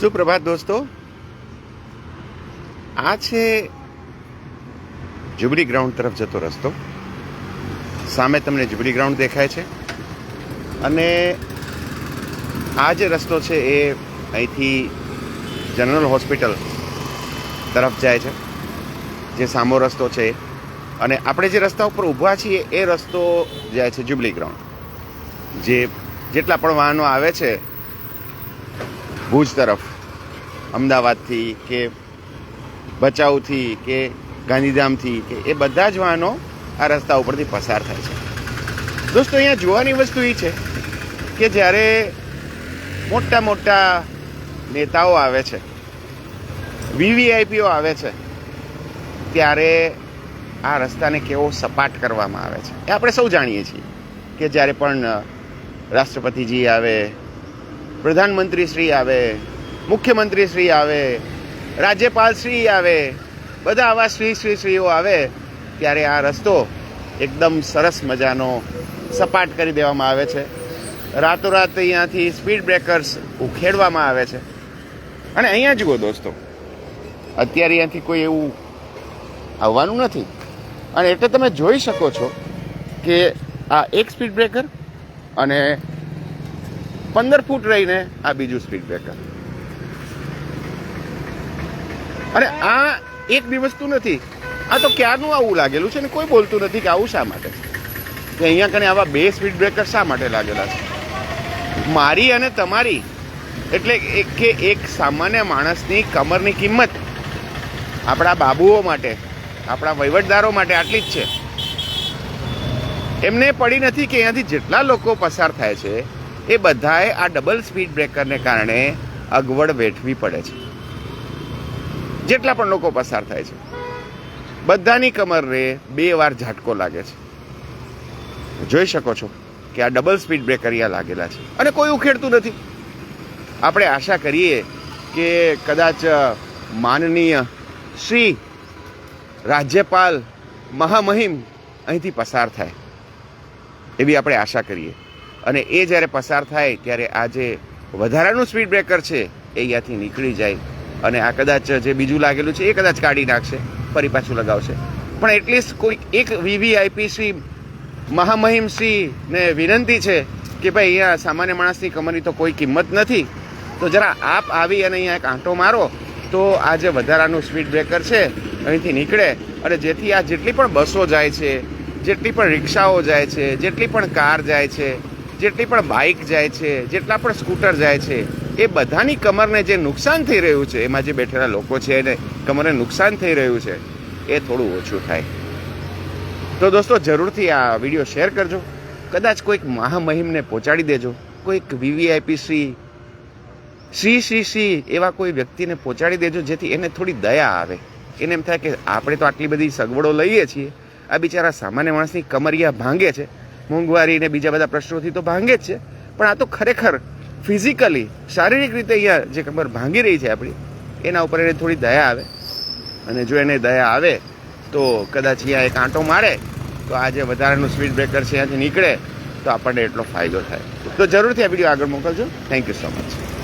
સુપ્રભાત દોસ્તો આ છે જુબલી ગ્રાઉન્ડ તરફ જતો રસ્તો સામે તમને જુબલી ગ્રાઉન્ડ દેખાય છે અને આ જે રસ્તો છે એ અહીંથી જનરલ હોસ્પિટલ તરફ જાય છે જે સામો રસ્તો છે. અને આપણે જે રસ્તા ઉપર ઊભા છીએ એ રસ્તો જાય છે જુબલી ગ્રાઉન્ડ જે જેટલા પણ વાહનો આવે છે, ભુજ તરફ. અમદાવાદથી કે ભચાઉથી કે ગાંધીધામથી કે એ બધા જ વાહનો આ રસ્તા ઉપરથી પસાર થાય છે. દોસ્તો, અહીંયા જોવાની વસ્તુ એ છે કે જ્યારે મોટા મોટા નેતાઓ આવે છે વીવીઆઈપીઓ આવે છે, ત્યારે આ રસ્તાને કેવો સપાટ કરવામાં આવે છે. એ આપણે સૌ જાણીએ છીએ કે જ્યારે પણ રાષ્ટ્રપતિજી આવે પ્રધાનમંત્રી શ્રી આવે મુખ્યમંત્રી શ્રી આવે રાજ્યપાલ શ્રી આવે, બધા આવા શ્રી શ્રી શ્રીઓ આવે, ત્યારે આ રસ્તો એકદમ સરસ મજાનો સપાટ કરી દેવામાં આવે છે. રાતોરાત અહીંયાથી સ્પીડ બ્રેકર્સ ઉખેડવામાં આવે છે. અને અહીંયા જુઓ દોસ્તો, અત્યારે અહીંયાથી કોઈ એવું આવવાનું નથી. અને એટલે તમે જોઈ શકો છો કે આ એક સ્પીડ બ્રેકર અને પંદર ફૂટ રહીને આ બીજું સ્પીડ બ્રેકર. અને આ એક બી વસ્તુ નથી. આ તો ક્યારનું આવું લાગેલું છે ને કોઈ બોલતું નથી કે આવું શા માટે? કે અહીંયા કને આવા બે સ્પીડ બ્રેકર શા માટે લાગેલા છે? મારી અને તમારી. એટલે કે એક સામાન્ય માણસની કમરની કિંમત આપણા બાબુઓ માટે, આપણા વહીવટદારો માટે આટલી જ છે. એમને પડી નથી કે અહીંયાથી જેટલા લોકો પસાર થાય છે, એ બધાએ આ ડબલ સ્પીડ બ્રેકરને કારણે અગવડ વેઠવી પડે છે. જેટલા પણ લોકો પસાર થાય છે. બધાની કમરને બે વાર ઝાટકો લાગે છે. જોઈ શકો છો કે આ ડબલ સ્પીડ બ્રેકર લાગેલા છે. અને કોઈ ઉખેડતું નથી. આપણે આશા કરીએ કે કદાચ માનનીય શ્રી રાજ્યપાલ મહામહિમ અહીંથી પસાર થાય. એવી આપણે આશા કરીએ. અને એ જ્યારે પસાર થાય, ત્યારે આ જે વધારાનું સ્પીડ બ્રેકર છે, એ અહીંયાથી નીકળી જાય. અને આ કદાચ જે બીજું લાગેલું છે એ કદાચ કાઢી નાખશે, ફરી પાછું લગાવશે. પણ એટલીસ્ટ કોઈ એક વીવીઆઈપી શ્રી મહામહિમ શ્રીને વિનંતી છે કે ભાઈ અહીંયા સામાન્ય માણસની કમરની તો કોઈ કિંમત નથી. તો જરા આપ આવી અને અહીંયા એક આંટો મારો, તો આ જે વધારાનું સ્પીડ બ્રેકર છે, અહીંથી નીકળે. અને જેથી આ જેટલી પણ બસો જાય છે, જેટલી પણ રિક્ષાઓ જાય છે, જેટલી પણ કાર જાય છે, જેટલી પણ બાઇક જાય છે, જેટલા પણ સ્કૂટર જાય છે એ બધાની કમરને જે નુકસાન થઈ રહ્યું છે, એમાં જે બેઠેલા લોકો છે એને કમરને નુકસાન થઈ રહ્યું છે, એ થોડું ઓછું થાય. તો દોસ્તો, જરૂરથી આ વીડિયો શેર કરજો. કદાચ કોઈક મહામહિમને પહોંચાડી દેજો. કોઈક વીવીઆઈપી શ્રી શ્રી શ્રી શ્રી એવા કોઈ વ્યક્તિને પહોંચાડી દેજો, જેથી એને થોડી દયા આવે. એને એમ થાય કે આપણે તો આટલી બધી સગવડો લઈએ છીએ. આ બિચારા સામાન્ય માણસની કમરિયા ભાંગે છે. મોંઘવારી ને બીજા બધા પ્રશ્નોથી તો ભાંગે જ છે. પણ આ તો ખરેખર ફિઝિકલી, શારીરિક રીતે અહીંયા જે કમર ભાંગી રહી છે આપણી, એના ઉપર એને થોડી દયા આવે. અને જો એને દયા આવે, તો કદાચ અહીંયા એક આંટો મારે, તો આ જે વધારાનું સ્પીડ બ્રેકર છે ત્યાંથી નીકળે, તો આપણને એટલો ફાયદો થાય. તો જરૂરથી આ વીડિયો આગળ મોકલજો. Thank you so much